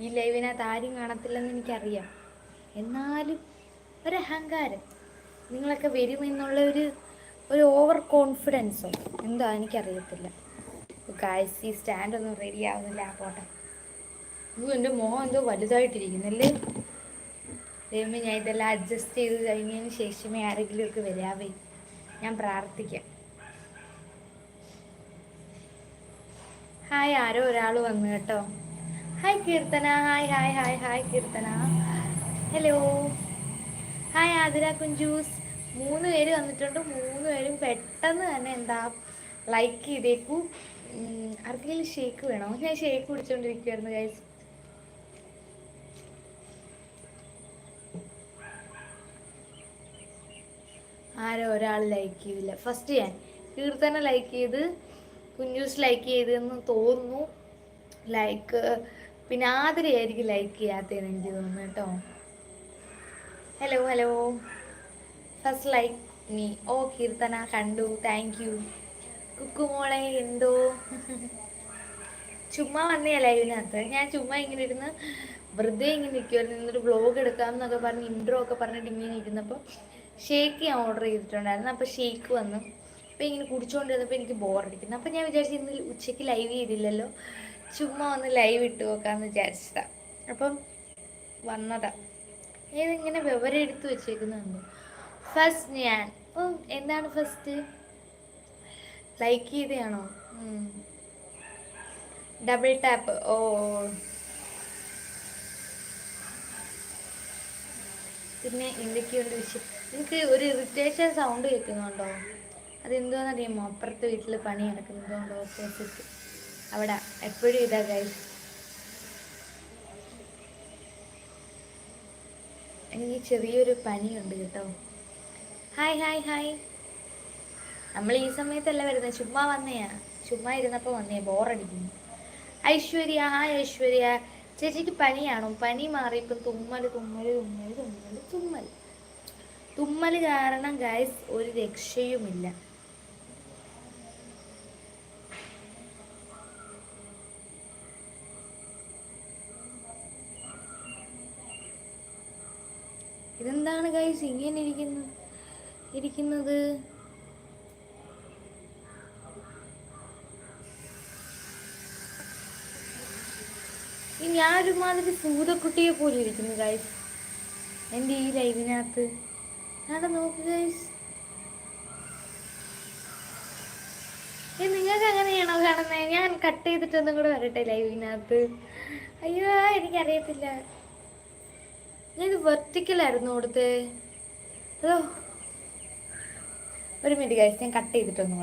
ഈ ലൈവിനകത്ത് ആരും കാണത്തില്ലെന്ന് എനിക്കറിയാം. എന്നാലും ഒരഹങ്കാരം. നിങ്ങളൊക്കെ വരുമെന്നുള്ള ഒരു ഒരു ഓവർ കോൺഫിഡൻസോ എന്താ എനിക്കറിയത്തില്ല. കാഴ്ച സ്റ്റാൻഡൊന്നും റെഡി ആവുന്നില്ല ആ പോട്ടെ ഇത് എന്റെ മോഹം എന്തോ വലുതായിട്ടിരിക്കുന്നല്ലേ? ദൈവമേ ഞാൻ ഇതെല്ലാം അഡ്ജസ്റ്റ് ചെയ്ത് കഴിഞ്ഞതിന് ശേഷമേ ആരെങ്കിലുമൊക്കെ വരാവേ. ഞാൻ പ്രാർത്ഥിക്കാം. ഹായ് ആരോ ഒരാൾ വന്നു കേട്ടോ. Hi Keerthana hi hi hi hi Keerthana hello hi Athira Kunjus മൂന്ന് പേര് വന്നിട്ടുണ്ട്. മൂന്ന് പേരും പെട്ടെന്ന് തന്നെ എന്താ ലൈക്ക് ചെയ്തേക്കൂ. ആർക്കെങ്കിലും ഷേക്ക് വേണോ? ഞാൻ ഷേക്ക് കുടിച്ചോണ്ടിരിക്കുവായിരുന്നു ഗൈസ് ആരോ ഒരാൾ ലൈക്ക് ചെയ്തില്ല. ഫസ്റ്റ് ഞാൻ കീർത്തന ലൈക്ക് ചെയ്ത് കുഞ്ഞൂസ് ലൈക്ക് ചെയ്തെന്ന് തോന്നുന്നു. ലൈക്ക് പിന്നെ ആതിരയായിരിക്കും ലൈക്ക് ചെയ്യാത്തതെന്ന് എനിക്ക് തോന്നുന്നു കേട്ടോ. Hello hello first like me ഓ കീർത്തന കണ്ടു. താങ്ക് യു കുക്കുമോളെ എന്തോ? ചുമ്മാ വന്നേ ലൈവിനകത്ത് ഞാൻ ചുമ്മാ ഇങ്ങനെ ഇരുന്ന് വെറുതെ ഇങ്ങനെ നിൽക്കുമായിരുന്നു ഇന്നൊരു വ്ലോഗ് എടുക്കാം എന്നൊക്കെ പറഞ്ഞ് ഇൻട്രോ ഒക്കെ പറഞ്ഞിട്ട് ഇങ്ങനെ ഇരുന്നപ്പോൾ ഷേക്ക് ഞാൻ ഓർഡർ ചെയ്തിട്ടുണ്ടായിരുന്നു. അപ്പോൾ ഷേക്ക് വന്നു. അപ്പോൾ ഇങ്ങനെ കുടിച്ചുകൊണ്ടിരുന്നപ്പോൾ എനിക്ക് ബോറടിക്കുന്നു അപ്പോൾ ഞാൻ വിചാരിച്ചു ഇന്ന് ഉച്ചയ്ക്ക് ലൈവ് ചെയ്തില്ലല്ലോ. ചുമ്മാ ഒന്ന് ലൈവ് ഇട്ട് നോക്കാമെന്ന് വിചാരിച്ചതാണ് അപ്പം വന്നതാ. ഏതിങ്ങനെ വിവരം എടുത്ത് വെച്ചേക്കുന്നുണ്ട്. ഫസ്റ്റ് ഞാൻ. ഓ എന്താണ് ഫസ്റ്റ് ലൈക്ക് ചെയ്തതാണോ? ഡബിൾ ടാപ്പ് ഓ പിന്നെ എന്തൊക്കെയുണ്ട് വിഷയം നിങ്ങൾക്ക് ഒരു ഇറിറ്റേഷൻ സൗണ്ട് കേൾക്കുന്നുണ്ടോ? അതെന്തോന്നറിയാമോ? അപ്പുറത്തെ വീട്ടിൽ പണി നടക്കുന്നതുകൊണ്ട് ഓപ്പോസിറ്റ് അവിടെ എപ്പോഴും ഇതാ ഗൈസ് എനിക്ക് ചെറിയൊരു പനിയുണ്ട് കേട്ടോ. ഹായ് ഹായ് ഹായ് നമ്മൾ ഈ സമയത്തല്ല വരുന്നത് ചുമ്മാ വന്നയാ. ചുമ്മാ ഇരുന്നപ്പോൾ വന്നേ ബോറടിക്കുന്നു. ഐശ്വര്യ ഹായ് ഐശ്വര്യ. ചേച്ചിക്ക് പനിയാണോ? പനി മാറിയപ്പോൾ തുമ്മൽ തുമ്മൽ തുമ്മൽ തുമ്മൽ തുമ്മൽ തുമ്മൽ കാരണം ഗൈസ് ഒരു രക്ഷയുമില്ല. ഇതെന്താണ് ഗൈസ് ഇങ്ങനെ ഇരിക്കുന്നു ഇരിക്കുന്നത്. ഞാനൊരുമാതിരി സൂതക്കുട്ടിയെ പോലെ ഇരിക്കുന്നു ഗൈസ് എന്റെ ഈ ലൈവിനകത്ത് അവിടെ നോക്ക് ഗൈസ് നിങ്ങൾക്ക് അങ്ങനെയാണോ കാണുന്നത് ഞാൻ കട്ട് ചെയ്തിട്ടൊന്നും കൂടെ വരട്ടെ ലൈവിനകത്ത് അയ്യോ എനിക്കറിയത്തില്ല. ഞാനിത് വെർട്ടിക്കലായിരുന്നു കൊടുത്ത്. അതോ ഒരു മിനിറ്റ് ഗൈസ് ഞാൻ കട്ട് ചെയ്തിട്ടൊന്നും